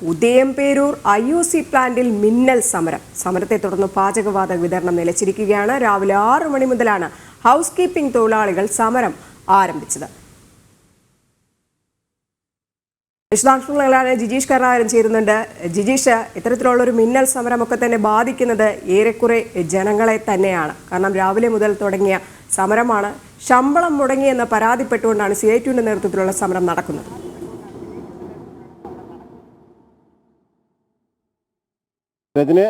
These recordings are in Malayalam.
ഉദയംപേരൂർ ഐ ഒ സി പ്ലാന്റിൽ മിന്നൽ സമരം. സമരത്തെ തുടർന്ന് പാചകവാതക വിതരണം നിലച്ചിരിക്കുകയാണ്. രാവിലെ ആറ് മണി മുതലാണ് ഹൗസ് കീപ്പിംഗ് തൊഴിലാളികൾ സമരം ആരംഭിച്ചത്. വിശദാംശങ്ങളാണ് ജിജീഷ് കരുണാകരൻ ചേരുന്നുണ്ട്. ജിജീഷ് ഇത്തരത്തിലുള്ള ഒരു മിന്നൽ സമരമൊക്കെ തന്നെ ബാധിക്കുന്നത് ഏറെക്കുറെ ജനങ്ങളെ തന്നെയാണ്. കാരണം രാവിലെ മുതൽ തുടങ്ങിയ സമരമാണ് ശമ്പളം മുടങ്ങിയെന്ന് പരാതിപ്പെട്ടുകൊണ്ടാണ് സി ഐ ടിയുടെ നേതൃത്വത്തിലുള്ള സമരം നടക്കുന്നത്. രജനി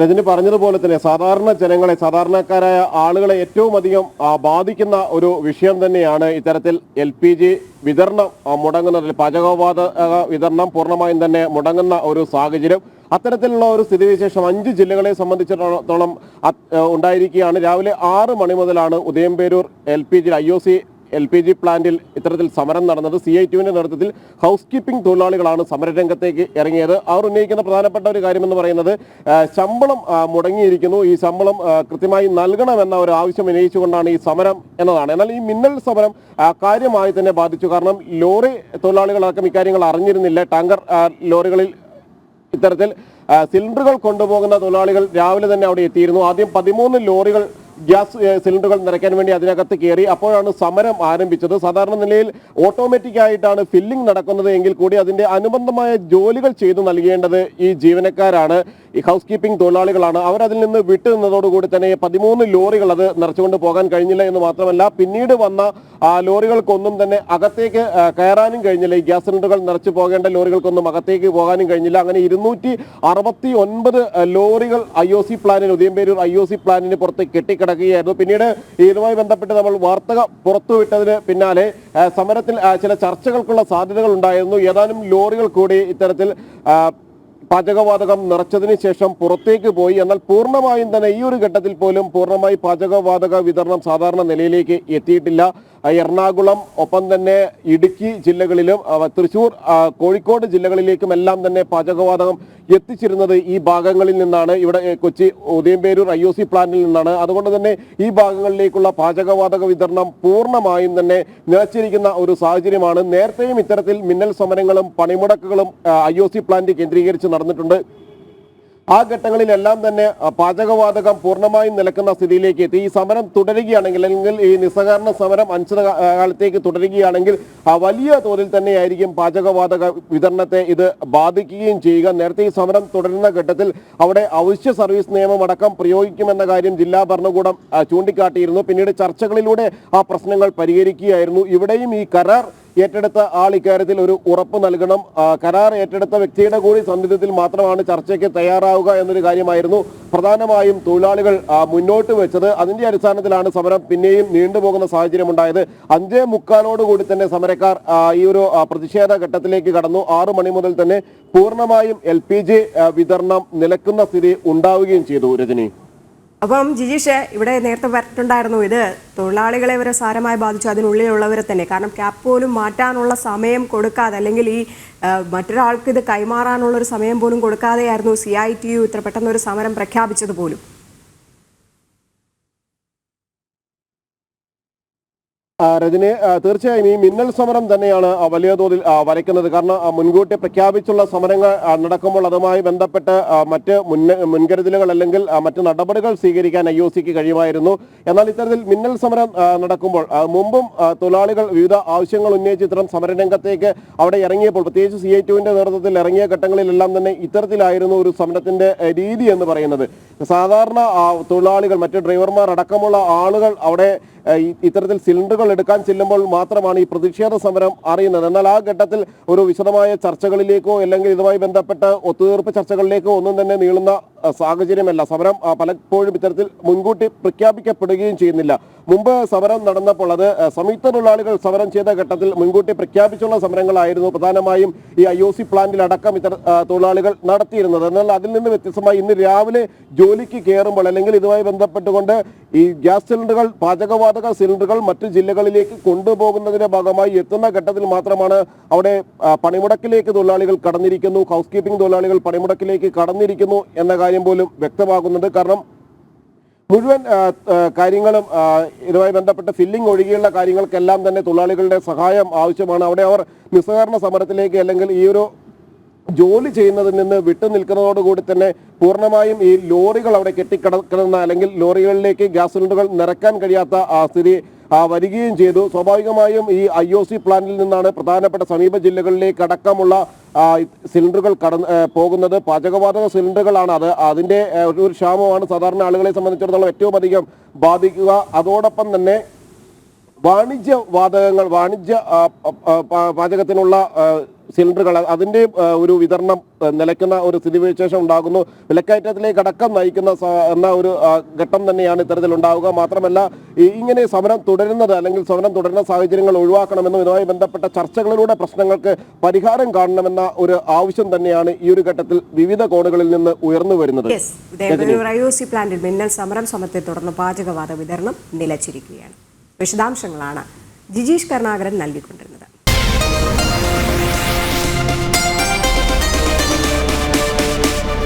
രജന് പറഞ്ഞതുപോലെ തന്നെ സാധാരണ ജനങ്ങളെ സാധാരണക്കാരായ ആളുകളെ ഏറ്റവും അധികം ബാധിക്കുന്ന ഒരു വിഷയം തന്നെയാണ് ഇത്തരത്തിൽ എൽ പി ജി വിതരണം മുടങ്ങുന്നതിൽ പാചകവാതക വിതരണം പൂർണമായും തന്നെ മുടങ്ങുന്ന ഒരു സാഹചര്യം. അത്തരത്തിലുള്ള ഒരു സ്ഥിതിവിശേഷം അഞ്ച് ജില്ലകളെ സംബന്ധിച്ചിടത്തോളം ഉണ്ടായിരിക്കുകയാണ്. രാവിലെ ആറ് മണി മുതലാണ് Udayamperoor L P G I O C L P G പ്ലാന്റിൽ ഇത്തരത്തിൽ സമരം നടന്നത് സി ഐ ടിയുവിന്റെ നേതൃത്വത്തിൽ ഹൗസ് കീപ്പിംഗ് തൊഴിലാളികളാണ് സമരരംഗത്തേക്ക് ഇറങ്ങിയത്. അവർ ഉന്നയിക്കുന്ന പ്രധാനപ്പെട്ട ഒരു കാര്യമെന്ന് പറയുന്നത് ശമ്പളം മുടങ്ങിയിരിക്കുന്നു. ഈ ശമ്പളം കൃത്യമായി നൽകണമെന്ന ഒരു ആവശ്യം ഉന്നയിച്ചുകൊണ്ടാണ് ഈ സമരം എന്നതാണ്. എന്നാൽ ഈ മിന്നൽ സമരം കാര്യമായി തന്നെ ബാധിച്ചു. കാരണം ലോറി തൊഴിലാളികളടക്കം ഇക്കാര്യങ്ങൾ അറിഞ്ഞിരുന്നില്ല. ടാങ്കർ ലോറികളിൽ ഇത്തരത്തിൽ സിലിണ്ടറുകൾ കൊണ്ടുപോകുന്ന തൊഴിലാളികൾ രാവിലെ തന്നെ അവിടെ എത്തിയിരുന്നു. ആദ്യം പതിമൂന്ന് ലോറികൾ ഗ്യാസ് സിലിണ്ടറുകൾ നിറയ്ക്കാൻ വേണ്ടി അതിനകത്ത് കയറി അപ്പോഴാണ് സമരം ആരംഭിച്ചത്. സാധാരണ നിലയിൽ ഓട്ടോമാറ്റിക് ആയിട്ടാണ് ഫില്ലിംഗ് നടക്കുന്നത് എങ്കിൽ കൂടി അതിന്റെ അനുബന്ധമായ ജോലികൾ ചെയ്തു നൽകേണ്ടത് ഈ ജീവനക്കാരാണ്. ഈ ഹൗസ് കീപ്പിംഗ് തൊഴിലാളികളാണ്. അവരതിൽ നിന്ന് വിട്ടു നിന്നതോടുകൂടി തന്നെ പതിമൂന്ന് ലോറികൾ അത് നിറച്ചുകൊണ്ട് പോകാൻ കഴിഞ്ഞില്ല എന്ന് മാത്രമല്ല പിന്നീട് വന്ന ലോറികൾക്കൊന്നും തന്നെ അകത്തേക്ക് കയറാനും കഴിഞ്ഞില്ല. ഈ ഗ്യാസ് സിലിണ്ടറുകൾ നിറച്ചു പോകേണ്ട ലോറികൾക്കൊന്നും അകത്തേക്ക് പോകാനും കഴിഞ്ഞില്ല. അങ്ങനെ ഇരുന്നൂറ്റി അറുപത്തി ഒൻപത് ലോറികൾ ഐ ഒ സി പ്ലാനിന് ഉദയംപേരൂർ ഐ ഒ സി പ്ലാനിന് പുറത്ത് കെട്ടിക്കിടക്കുകയായിരുന്നു. പിന്നീട് ഇതുമായി ബന്ധപ്പെട്ട് നമ്മൾ വാർത്തക പുറത്തുവിട്ടതിന് പിന്നാലെ സമരത്തിൽ ചില ചർച്ചകൾക്കുള്ള സാധ്യതകൾ ഉണ്ടായിരുന്നു ഏതാനും ലോറികൾ കൂടി ഇത്തരത്തിൽ പാചകവാതകം നിറച്ചതിന് ശേഷം പുറത്തേക്ക് പോയി. എന്നാൽ പൂർണമായും തന്നെ ഈ ഒരു ഘട്ടത്തിൽ പോലും പൂർണമായി പാചകവാതക വിതരണം സാധാരണ നിലയിലേക്ക് എത്തിയിട്ടില്ല. എറണാകുളം ഒപ്പം തന്നെ ഇടുക്കി ജില്ലകളിലും തൃശൂർ കോഴിക്കോട് ജില്ലകളിലേക്കും എല്ലാം തന്നെ പാചകവാതകം എത്തിച്ചിരുന്നത് ഈ ഭാഗങ്ങളിൽ നിന്നാണ്. ഇവിടെ Kochi Udayamperoor I O C പ്ലാന്റിൽ നിന്നാണ്. അതുകൊണ്ട് തന്നെ ഈ ഭാഗങ്ങളിലേക്കുള്ള പാചകവാതക വിതരണം പൂർണമായും തന്നെ നിലച്ചിരിക്കുന്ന ഒരു സാഹചര്യമാണ്. നേരത്തെയും ഇത്തരത്തിൽ മിന്നൽ സമരങ്ങളും പണിമുടക്കുകളും ഐ ഒ സി പ്ലാന്റ് കേന്ദ്രീകരിച്ച് നടന്നിട്ടുണ്ട്. ആ ഘട്ടങ്ങളിലെല്ലാം തന്നെ പാചകവാതകം പൂർണമായും നിലക്കുന്ന സ്ഥിതിയിലേക്ക് എത്തി. ഈ സമരം തുടരുകയാണെങ്കിൽ അല്ലെങ്കിൽ ഈ നിസ്സഹകരണ സമരം അനിശ്ചിത കാലത്തേക്ക് തുടരുകയാണെങ്കിൽ വലിയ തോതിൽ തന്നെയായിരിക്കും പാചകവാതക വിതരണത്തെ ഇത് ബാധിക്കുകയും ചെയ്യുക. നേരത്തെ ഈ സമരം തുടരുന്ന ഘട്ടത്തിൽ അവിടെ അവശ്യ സർവീസ് നിയമം അടക്കം പ്രയോഗിക്കുമെന്ന കാര്യം ജില്ലാ ഭരണകൂടം ചൂണ്ടിക്കാട്ടിയിരുന്നു. പിന്നീട് ചർച്ചകളിലൂടെ ആ പ്രശ്നങ്ങൾ പരിഹരിക്കുകയായിരുന്നു. ഇവിടെയും ഈ കരാർ ഏറ്റെടുത്ത ആൾ ഇക്കാര്യത്തിൽ ഒരു ഉറപ്പ് നൽകണം. കരാർ ഏറ്റെടുത്ത വ്യക്തിയുടെ കൂടി സന്നിധത്തിൽ മാത്രമാണ് ചർച്ചയ്ക്ക് തയ്യാറാവുക എന്നൊരു കാര്യമായിരുന്നു പ്രധാനമായും തൊഴിലാളികൾ മുന്നോട്ട് വെച്ചത്. അതിന്റെ അടിസ്ഥാനത്തിലാണ് സമരം പിന്നെയും നീണ്ടുപോകുന്ന സാഹചര്യം ഉണ്ടായത് അഞ്ചേ മുക്കാലോടുകൂടി തന്നെ സമരക്കാർ ഈ ഒരു പ്രതിഷേധ ഘട്ടത്തിലേക്ക് കടന്നു. ആറു മണി മുതൽ തന്നെ പൂർണമായും എൽ വിതരണം നിലക്കുന്ന സ്ഥിതി ഉണ്ടാവുകയും ചെയ്തു രജനി. അപ്പം ജിജീഷ് ഇവിടെ നേരത്തെ പറഞ്ഞിട്ടുണ്ടായിരുന്നു ഇത് തൊഴിലാളികളെ വരെ സാരമായി ബാധിച്ചു. അതിനുള്ളിലുള്ളവരെ തന്നെ. കാരണം ക്യാപ്പ് പോലും മാറ്റാനുള്ള സമയം കൊടുക്കാതെ അല്ലെങ്കിൽ ഈ മറ്റൊരാൾക്ക് ഇത് കൈമാറാനുള്ള ഒരു സമയം പോലും കൊടുക്കാതെയായിരുന്നു സി ഐ ടി യു ഇത്ര പെട്ടെന്നൊരു സമരം പ്രഖ്യാപിച്ചത് പോലും. രജനി തീർച്ചയായും ഈ മിന്നൽ സമരം തന്നെയാണ് വലിയ തോതിൽ വരയ്ക്കുന്നത്. കാരണം മുൻകൂട്ടി പ്രഖ്യാപിച്ചുള്ള സമരങ്ങൾ നടക്കുമ്പോൾ അതുമായി ബന്ധപ്പെട്ട് മറ്റ് മുൻകരുതലുകൾ അല്ലെങ്കിൽ മറ്റ് നടപടികൾ സ്വീകരിക്കാൻ ഐ ഒ സിക്ക് കഴിയുമായിരുന്നു. എന്നാൽ ഇത്തരത്തിൽ മിന്നൽ സമരം നടക്കുമ്പോൾ മുമ്പും തൊഴിലാളികൾ വിവിധ ആവശ്യങ്ങൾ ഉന്നയിച്ച് ഇത്തരം സമരരംഗത്തേക്ക് അവിടെ ഇറങ്ങിയപ്പോൾ പ്രത്യേകിച്ച് സി ഐ ടുവിന്റെ നേതൃത്വത്തിൽ ഇറങ്ങിയ ഘട്ടങ്ങളിലെല്ലാം തന്നെ ഇത്തരത്തിലായിരുന്നു ഒരു സമരത്തിന്റെ രീതി എന്ന് പറയുന്നത്. സാധാരണ തൊഴിലാളികൾ മറ്റ് ഡ്രൈവർമാർ അടക്കമുള്ള ആളുകൾ അവിടെ ഇത്തരത്തിൽ സിലിണ്ടറുകൾ എടുക്കാൻ ചെല്ലുമ്പോൾ മാത്രമാണ് ഈ പ്രതിഷേധ സമരം അറിയുന്നത്. എന്നാൽ ആ ഘട്ടത്തിൽ ഒരു വിശദമായ ചർച്ചകളിലേക്കോ അല്ലെങ്കിൽ ഇതുമായി ബന്ധപ്പെട്ട ഒത്തുതീർപ്പ് ചർച്ചകളിലേക്കോ ഒന്നും തന്നെ നീളുന്ന സാഹചര്യമല്ല. സമരം പലപ്പോഴും ഇത്തരത്തിൽ മുൻകൂട്ടി പ്രഖ്യാപിക്കപ്പെടുകയും ചെയ്യുന്നില്ല. മുമ്പ് സമരം നടന്നപ്പോൾ അത് സംയുക്ത തൊഴിലാളികൾ സമരം ചെയ്ത ഘട്ടത്തിൽ മുൻകൂട്ടി പ്രഖ്യാപിച്ചുള്ള സമരങ്ങളായിരുന്നു പ്രധാനമായും ഈ ഐ ഒ സി പ്ലാന്റിലടക്കം ഇത്തരം തൊഴിലാളികൾ നടത്തിയിരുന്നത്. എന്നാൽ അതിൽ നിന്ന് വ്യത്യസ്തമായി ഇന്ന് രാവിലെ ജോലിക്ക് കയറുമ്പോൾ അല്ലെങ്കിൽ ഇതുമായി ബന്ധപ്പെട്ടുകൊണ്ട് ഈ ഗ്യാസ് സിലിണ്ടറുകൾ പാചകവാതക സിലിണ്ടറുകൾ മറ്റു ജില്ലകളിലേക്ക് കൊണ്ടുപോകുന്നതിന്റെ ഭാഗമായി എത്തുന്ന ഘട്ടത്തിൽ മാത്രമാണ് അവിടെ പണിമുടക്കിലേക്ക് തൊഴിലാളികൾ കടന്നിരിക്കുന്നു. ഹൗസ് കീപ്പിംഗ് തൊഴിലാളികൾ പണിമുടക്കിലേക്ക് കടന്നിരിക്കുന്നു എന്ന കാര്യം പോലും വ്യക്തമാകുന്നുണ്ട്. കാരണം മുഴുവൻ കാര്യങ്ങളും ഇതുമായി ബന്ധപ്പെട്ട ഫില്ലിംഗ് ഒഴികെയുള്ള കാര്യങ്ങൾക്കെല്ലാം തന്നെ തൊഴിലാളികളുടെ സഹായം ആവശ്യമാണ്. അവിടെ അവർ നിസ്സഹകരണ സമരത്തിലേക്ക് അല്ലെങ്കിൽ ഈ ഒരു ജോലി ചെയ്യുന്നതിൽ നിന്ന് വിട്ടു നിൽക്കുന്നതോടുകൂടി തന്നെ പൂർണമായും ഈ ലോറികൾ അവിടെ കെട്ടിക്കിടക്കുന്ന അല്ലെങ്കിൽ ലോറികളിലേക്ക് ഗ്യാസ് സിലിണ്ടറുകൾ നിറക്കാൻ കഴിയാത്ത സ്ഥിതി വരികയും ചെയ്തു. സ്വാഭാവികമായും ഈ ഐ ഒ സി പ്ലാന്റിൽ നിന്നാണ് പ്രധാനപ്പെട്ട സമീപ ജില്ലകളിലേക്ക് അടക്കമുള്ള സിലിണ്ടറുകൾ കടന്ന് പോകുന്നത്. പാചകവാതക സിലിണ്ടറുകളാണ് അത്. അതിന്റെ ഒരു ക്ഷാമമാണ് സാധാരണ ആളുകളെ സംബന്ധിച്ചിടത്തോളം ഏറ്റവും അധികം ബാധിക്കുക. അതോടൊപ്പം തന്നെ വാണിജ്യ വാതകങ്ങൾ വാണിജ്യ പാചകത്തിനുള്ള സിലിണ്ടറുകൾ അതിന്റെ ഒരു വിതരണം നിലയ്ക്കുന്ന ഒരു സ്ഥിതിവിശേഷം ഉണ്ടാകുന്നു. വിലക്കയറ്റത്തിലേക്ക് അടക്കം നയിക്കുന്ന എന്ന ഒരു ഘട്ടം തന്നെയാണ് ഇത്തരത്തിൽ ഉണ്ടാവുക. മാത്രമല്ല ഇങ്ങനെ സമരം തുടരുന്നത് അല്ലെങ്കിൽ സമരം തുടരുന്ന സാഹചര്യങ്ങൾ ഒഴിവാക്കണമെന്നും ഇതുമായി ബന്ധപ്പെട്ട ചർച്ചകളിലൂടെ പ്രശ്നങ്ങൾക്ക് പരിഹാരം കാണണമെന്ന ഒരു ആവശ്യം തന്നെയാണ് ഈ ഒരു ഘട്ടത്തിൽ വിവിധ കോണുകളിൽ നിന്ന് ഉയർന്നു വരുന്നത്. പ്ലാന്റിൽ മിന്നൽ സമരം സമത്തെ തുടർന്ന് പാചകവാത വിതരണം നിലച്ചിരിക്കുകയാണ്. വിശദാംശങ്ങളാണ് ജിജീഷ് കരുണാകരൻ നൽകിക്കൊണ്ടിരുന്നത്.